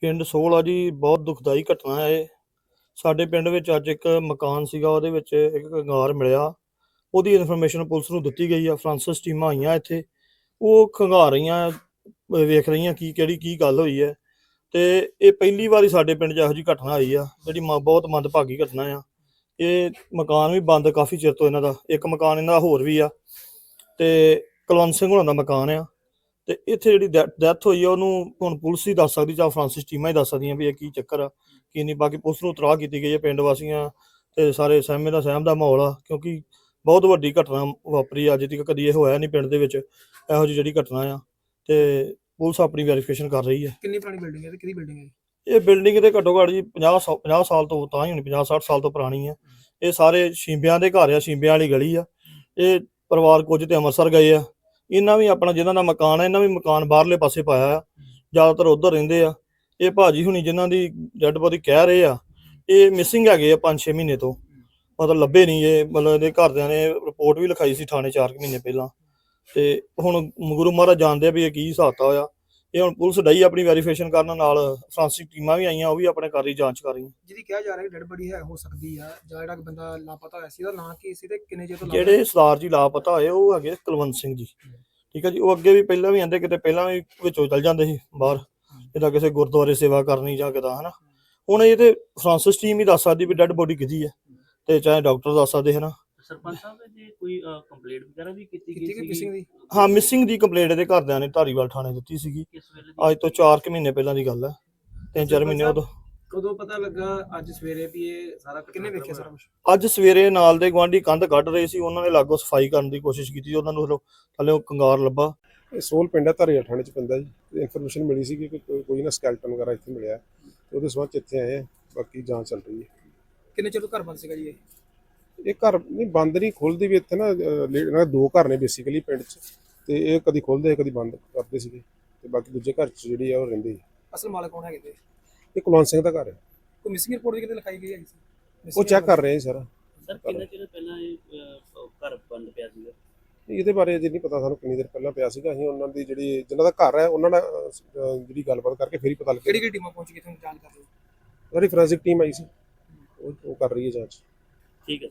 ਪਿੰਡ ਸੋਹਲ ਆ ਜੀ, ਬਹੁਤ ਦੁਖਦਾਈ ਘਟਨਾ ਹੈ ਇਹ। ਸਾਡੇ ਪਿੰਡ ਵਿੱਚ ਅੱਜ ਇੱਕ ਮਕਾਨ ਸੀਗਾ, ਉਹਦੇ ਵਿੱਚ ਇੱਕ ਕੰਗਾਰ ਮਿਲਿਆ। ਉਹਦੀ ਇਨਫੋਰਮੇਸ਼ਨ ਪੁਲਿਸ ਨੂੰ ਦਿੱਤੀ ਗਈ ਆ, ਫਰਾਂਸਿਸ ਟੀਮਾਂ ਆਈਆਂ ਇੱਥੇ। ਉਹ ਖੰਗਾਰ ਰਹੀਆਂ, ਵੇਖ ਰਹੀਆਂ ਕੀ, ਕਿਹੜੀ, ਕੀ ਗੱਲ ਹੋਈ ਹੈ। ਤੇ ਇਹ ਪਹਿਲੀ ਵਾਰੀ ਸਾਡੇ ਪਿੰਡ 'ਚ ਇਹੋ ਜਿਹੀ ਘਟਨਾ ਆਈ ਆ, ਜਿਹੜੀ ਮ- ਬਹੁਤ ਮੰਦਭਾਗੀ ਘਟਨਾ ਆ। ਇਹ ਮਕਾਨ ਵੀ ਬੰਦ ਕਾਫੀ ਚਿਰ ਤੋਂ ਇਹਨਾਂ ਦਾ, ਇੱਕ ਮਕਾਨ ਇਹਨਾਂ ਦਾ ਹੋਰ ਵੀ ਆ। ਤੇ ਕੁਲਵੰਤ ਸਿੰਘ ਹੋਣਾ ਦਾ ਮਕਾਨ ਆ। ਤੇ ਇੱਥੇ ਜਿਹੜੀ ਡੈਥ ਹੋਈ ਆ ਉਹਨੂੰ ਹੁਣ ਪੁਲਿਸ ਹੀ ਦੱਸ ਸਕਦੀ ਜਾਂ ਫਰਾਂਸਿਸ ਟੀਮਾਂ ਹੀ ਦੱਸ ਸਕਦੀਆਂ ਵੀ ਇਹ ਕੀ ਚੱਕਰ ਆ ਕੀ ਨਹੀਂ ਬਾਕੀ ਪੁਲਿਸ ਨੂੰ ਤਰਾਹ ਕੀਤੀ ਗਈ ਹੈ ਪਿੰਡ ਵਾਸੀਆਂ ਤੇ ਸਾਰੇ ਸਹਿਮੇ ਦਾ ਸਹਿਮ ਦਾ ਮਾਹੌਲ ਆ ਕਿਉਂਕਿ ਬਹੁਤ ਵੱਡੀ ਘਟਨਾ ਵਾਪਰੀ ਅੱਜ ਤੱਕ ਕਦੀ ਇਹ ਹੋਇਆ ਨਹੀਂ ਪਿੰਡ ਦੇ ਵਿੱਚ ਇਹੋ ਜਿਹੀ ਜਿਹੜੀ ਘਟਨਾ ਆ ਤੇ ਪੁਲਿਸ ਆਪਣੀ ਵੈਰੀਫਿਕੇਸ਼ਨ ਕਰ ਰਹੀ ਹੈ ਕਿੰਨੀ ਪੁਰਾਣੀ ਬਿਲਡਿੰਗ ਹੈ ਤੇ ਕਿਹਦੀ ਬਿਲਡਿੰਗ ਹੈ? ਇਹ? ਬਿਲਡਿੰਗ ਤੇ ਘੱਟੋ ਘੱਟ ਜੀ 50 ਸੌ- 50 ਸਾਲ ਤੋਂ ਤਾਂ ਹੀ ਹੋਣੀ 50 60 ਸਾਲ ਤੋਂ ਪੁਰਾਣੀ ਹੈ ਇਹ ਸਾਰੇ ਸ਼ੀਂਬਿਆਂ ਦੇ ਘਰ ਆ ਸ਼ੀਂਬਿਆਂ ਵਾਲੀ ਗਲੀ ਆ। ਇਹ ਪਰਿਵਾਰ ਕੁਝ ਤੇ ਅੰਮ੍ਰਿਤਸਰ ਗਏ ਆ ਇਹਨਾਂ ਵੀ ਆਪਣਾ ਜਿਹਨਾਂ ਦਾ ਮਕਾਨ ਹੈ ਇਹਨਾਂ ਵੀ ਮਕਾਨ ਬਾਹਰਲੇ ਪਾਸੇ ਪਾਇਆ ਆ। ਜ਼ਿਆਦਾਤਰ ਉਧਰ ਰਹਿੰਦੇ ਆ। ਇਹ ਭਾਜੀ ਹੁਣੀ ਜਿਨ੍ਹਾਂ ਦੀ ਡੈਡ ਬੋਡੀ ਕਹਿ ਰਹੇ ਆ, ਇਹ ਮਿਸਿੰਗ ਹੈਗੇ ਆ 5-6 ਮਹੀਨੇ ਤੋਂ। ਮਤਲਬ ਲੱਭੇ ਨਹੀਂ ਇਹ, ਮਤਲਬ ਇਹਦੇ ਘਰਦਿਆਂ ਨੇ ਰਿਪੋਰਟ ਵੀ ਲਿਖਾਈ ਸੀ ਥਾਣੇ 4 ਮਹੀਨੇ ਪਹਿਲਾਂ। ਤੇ ਹੁਣ ਗੁਰੂ ਮਹਾਰਾਜ ਜਾਣਦੇ ਆ ਵੀ ਇਹ ਕੀ ਹਿਸਾਬ ਹੋਇਆ ਇਹ ਹੁਣ ਪੁਲਿਸ ਡਈ ਆਪਣੀ ਵੈਰੀਫਿਕੇਸ਼ਨ ਕਰਨ ਨਾਲ ਫਰਾਂਸਿਕ ਟੀਮਾਂ ਵੀ ਆਈਆਂ ਉਹ ਵੀ ਆਪਣੇ ਕਰ ਰਹੀ ਜਾਂਚ ਕਰ ਰਹੀਆਂ। ਜਿਹਦੀ ਕਿਹਾ ਜਾ ਰਿਹਾ ਕਿ ਡੈਡ ਬੜੀ ਹੈ ਹੋ ਸਕਦੀ ਆ ਜਾਂ ਜਿਹੜਾ ਬੰਦਾ ਲਾਪਤਾ ਹੋਇਆ ਸੀ ਉਹਦਾ ਨਾਂ ਕੀ ਸੀ ਤੇ ਕਿੰਨੇ ਚਿਰ ਤੋਂ ਲਾਪਤਾ ਜਿਹੜੇ ਸਰਦਾਰ ਜੀ ਲਾਪਤਾ ਹੋਏ ਉਹ ਹੈਗੇ ਕੁਲਵੰਤ ਸਿੰਘ ਜੀ। ਠੀਕ ਹੈ ਜੀ ਉਹ ਅੱਗੇ ਵੀ ਪਹਿਲਾਂ ਵੀ ਆਂਦੇ ਕਿਤੇ ਪਹਿਲਾਂ ਵੀ ਵਿੱਚੋਂ ਚਲ ਜਾਂਦੇ ਸੀ ਬਾਹਰ। ਜਿੱਦਾਂ ਕਿਸੇ ਗੁਰਦੁਆਰੇ ਸੇਵਾ ਕਰਨੀ ਜਾਂ ਕਿਦਾਂ ਹਨਾ। ਹੁਣ ਇਹ ਤੇ ਫਰਾਂਸਿਸ ਟੀਮ ਹੀ ਦੱਸ ਸਕਦੀ ਵੀ ਡੈਡ ਬੋਡੀ ਕਿਹਦੀ ਹੈ ਤੇ ਚਾਹੇ ਡਾਕਟਰ ਦੱਸ ਸਕਦੇ ਹਨਾ। ਸਰਪੰਚ ਸਾਹਿਬ ਜੀ ਕੋਈ ਕੰਪਲੇਂਟ ਵਗੈਰਾ ਵੀ ਕੀਤੀ ਗਈ ਮਿਸਿੰਗ ਸੀ ਦੀ? ਹਾਂ ਮਿਸਿੰਗ ਦੀ ਕੰਪਲੇਂਟ ਇਹਦੇ ਘਰਦਿਆਂ ਨੇ ਧਾਰੀਵਾਲ ਥਾਣੇ ਦਿੱਤੀ ਸੀਗੀ। ਕਿਸ ਵੇਲੇ ਦੀ? ਅੱਜ ਤੋਂ 4 ਕੁ ਮਹੀਨੇ ਪਹਿਲਾਂ ਦੀ ਗੱਲ ਹੈ। ਤਿੰਨ ਚਾਰ ਮਹੀਨੇ ਉਦੋਂ। ਕਦੋਂ ਪਤਾ ਲੱਗਾ ਅੱਜ ਸਵੇਰੇ ਵੀ ਇਹ ਸਾਰਾ ਕਿੰਨੇ ਵੇਖਿਆ ਸਾਰਾ? ਕੁਝ ਅੱਜ ਸਵੇਰੇ ਨਾਲ ਦੇ ਗਵਾਂਢੀ ਕੰਧ ਕੱਢ ਰਹੇ ਸੀ। ਉਹਨਾਂ ਨੇ ਲਾਗੋ ਸਫ਼ਾਈ ਕਰਨ ਦੀ ਕੋਸ਼ਿਸ਼ ਕੀਤੀ ਉਹਨਾਂ ਨੂੰ ਥੱਲੋਂ ਥੱਲੇ ਉਹ ਕੰਗਾਰ ਲੱਭਾ। ਇਹ ਸੋਲ ਪਿੰਡ ਹੈ ਧਾਰੀਵਾਲ ਥਾਣੇ ਚ ਪੈਂਦਾ ਜੀ। ਇਨਫੋਰਮੇਸ਼ਨ ਮਿਲੀ ਸੀ ਕਿ ਕੋਈ- ਕੋਈ ਨਾ ਸਕੈਲਟਨ ਵਗੈਰਾ ਇੱਥੇ ਮਿਲਿਆ। ਤੇ ਉਹਦੇ ਸਬੰਧ ਚ ਇੱਥੇ ਆਏ ਆ। ਬਾਕੀ ਜਾਂਚ ਚੱਲ ਰਹੀ ਹੈ। ਕਿੰਨੇ ਚਿਰ ਤੋਂ ਘਰ ਬੰਦ ਸੀਗਾ ਜੀ ਇਹ? ਇਹ ਘਰ ਨਹੀਂ ਬੰਦ ਨਹੀਂ ਖੁੱਲਦੀ ਵੀ ਇੱਥੇ ਨਾ ਅਹ, ਲੇ- ਇਹਨਾਂ ਦੇ ਦੋ ਘਰ ਨੇ ਬੇਸਿਕਲੀ ਪਿੰਡ ਚ। ਤੇ ਇਹ ਕਦੀ ਖੁੱਲਦੇ ਕਦੀ ਬੰਦ ਕਰਦੇ ਸੀਗੇ। ਤੇ ਬਾਕੀ ਦੂਜੇ ਘਰ ਚ ਜਿਹੜੀ ਆ ਉਹ ਰਹਿੰਦੇ ਸੀ। ਅਸਲ ਮਾਲਕ ਕੌਣ ਹੈਗੇ ਤੇ? ਇਹ ਕੁਲਵੰਤ ਸਿੰਘ ਦਾ ਘਰ ਹੈ। ਕੋਈ ਮਿਸਿੰਗ ਰਿਪੋਰਟ ਵੀ ਕਿਤੇ ਲਿਖਾਈ ਗਈ ਹੈ ਉਹ ਚੈੱਕ ਕਰ ਰਹੇ ਆ ਸਾਰਾ। ਸਰ ਕਿੰਨੇ ਚਿਰ ਪਹਿਲਾਂ ਇਹ ਅਹ, ਘਰ ਬੰਦ ਪਿਆ ਸੀਗਾ? ਇਹਦੇ ਬਾਰੇ ਅਜੇ ਨਹੀਂ ਪਤਾ ਸਾਨੂੰ ਕਿੰਨੀ ਦੇਰ ਪਹਿਲਾਂ ਪਿਆ ਸੀਗਾ। ਅਸੀਂ ਉਹਨਾਂ ਦੀ ਜਿਹੜੀ ਜਿਨ੍ਹਾਂ ਦਾ ਘਰ ਹੈ ਉਹਨਾਂ ਨਾਲ ਅਹ, ਅਹ, ਜਿਹੜੀ ਗੱਲਬਾਤ ਕਰਕੇ ਫਿਰ ਹੀ ਪਤਾ ਕਿਹੜੀ ਲੱਗਿਆ। ਕਿਹੜੀ ਟੀਮਾਂ ਪਹੁੰਚ ਗਈ ਤੁਹਾਨੂੰ ਜਾਂਚ ਕਰ ਰਹੀ ਸਾਡੀ ਫੋਰੈਂਸਿਕ ਟੀਮ ਆਈ ਸੀ। ਉਹ ਉਹ ਕਰ ਰਹੀ ਹੈ ਜਾਂਚ। ਠੀਕ ਹੈ।